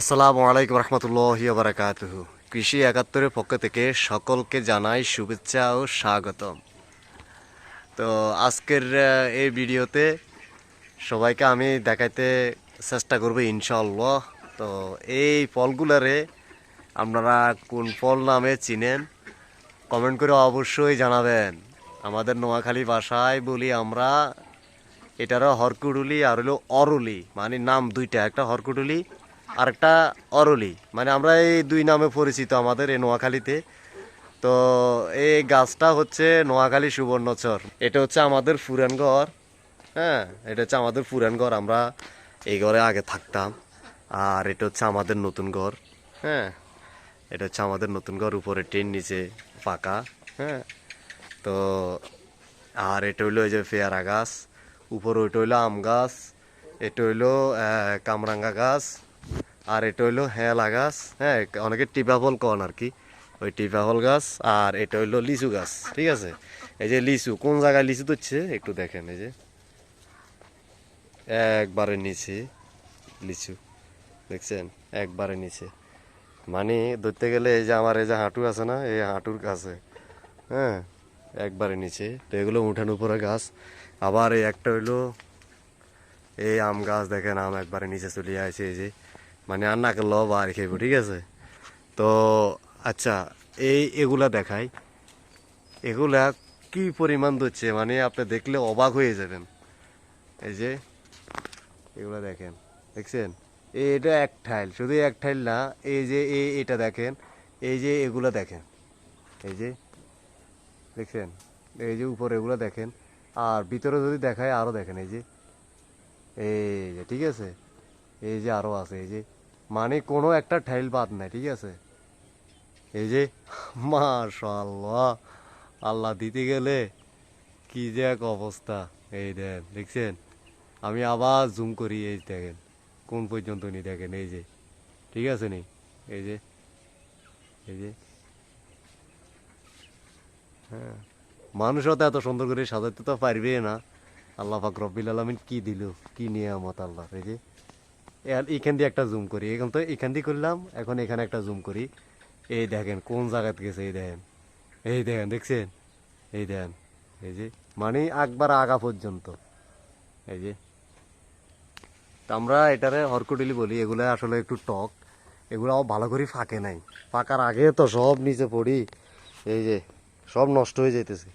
আসসালামু আলাইকুম রহমতুল্লাহ বারাকাতুহ। কৃষি একাত্তরের পক্ষ থেকে সকলকে জানাই শুভেচ্ছা ও স্বাগতম। তো আজকের এই ভিডিওতে সবাইকে আমি দেখাইতে চেষ্টা করব ইনশাল্লাহ তো এই ফলগুলারে আপনারা কোন ফল নামে চিনেন, কমেন্ট করে অবশ্যই জানাবেন। আমাদের নোয়াখালী ভাষায় বলি আমরা, এটারও হরকুডুলি আর হলো অরুলি মানে নাম দুইটা, একটা হরকুডুলি আর একটা অরলি। মানে আমরা এই দুই নামে পরিচিত আমাদের এই নোয়াখালীতে। তো এই গাছটা হচ্ছে নোয়াখালী সুবর্ণচর। এটা হচ্ছে আমাদের পুরান ঘর। হ্যাঁ এটা হচ্ছে আমাদের পুরান ঘর। আমরা এই ঘরে আগে থাকতাম। আর এটা হচ্ছে আমাদের নতুন ঘর। হ্যাঁ এটা হচ্ছে আমাদের নতুন ঘর। উপরে টিন নিচে ফাঁকা হ্যাঁ তো আর এটা হইল এই যে পেয়ারা গাছ। উপর ওইটা হইল আম গাছ। এটা হইল কামরাঙ্গা গাছ। আর এটা হইল হেলা গাছ হ্যাঁ অনেকে টিপা ফল কন আর কি। ওই টিপা ফল গাছ আর এটা হইল লিচু গাছ, ঠিক আছে? এই যে লিচু, কোন জায়গায় লিচু ধরছে? একটু দেখেন, এই যে। একবারে নিচে, লিচু, দেখছেন? একবারে নিচে। মানে ধরতে গেলে এই যে আমার এই যে হাঁটু আছে না, এই হাঁটুর কাছে হ্যাঁ একবারে নিচে। তো এগুলো উঠান উপরে গাছ। আবার এই একটা হইল এই আম গাছ, দেখেন, আম একবারে নিচে চলে আসে, এই যে। মানে আন্নাকে নাকে লব আর খেব ঠিক আছে? তো আচ্ছা এই এগুলা দেখাই। এগুলা কি পরিমাণ ধরছে? মানে আপনি দেখলে অবাক হয়ে যাবেন। এই যে, এগুলা দেখেন, দেখছেন? এটা এক ঠাইল, শুধু এক ঠাইল না, এই যে এই এটা দেখেন, এই যে এগুলা দেখেন। এই যে, দেখছেন? এই যে উপরে এগুলো দেখেন, আর ভিতরে যদি দেখায় আরও দেখেন, এই যে। এই যে, ঠিক আছে? এই যে আরও আছে, এই যে। মানে কোনো একটা ঠাইল বাদ নাই, ঠিক আছে? এই যে মাশাল্লাহ আল্লাহ দিতে গেলে কি যে এক অবস্থা। এই দেন, দেখছেন? আমি আবার জুম করি, এই দেখেন, কোন পর্যন্ত নি দেখেন, এই যে, ঠিক আছে নি? এই যে এই যে হ্যাঁ মানুষও তো এত সুন্দর করে সাজাতে তো পারবে না। আল্লাহ পাক রব্বিল আলমিন কি দিল, কি নিয়ামত আল্লাহ এই যে এইখান দিয়ে একটা জুম করি। এখন তো এখান দিয়ে করলাম, এখন এখানে একটা জুম করি। এই দেখেন কোন জায়গাতে গেছে, এই দেখেন। এই দেখেন, দেখছেন? এই দেখেন, এই যে মানে একবার আগা পর্যন্ত। এই যে আমরা এটারে হরকুডিলি বলি, এগুলো আসলে একটু টক। এগুলো ভালো করে ফাঁকে নাই। ফাঁকার আগে তো সব নিচে পড়ি, এই যে, সব নষ্ট হয়ে যাইতেছে।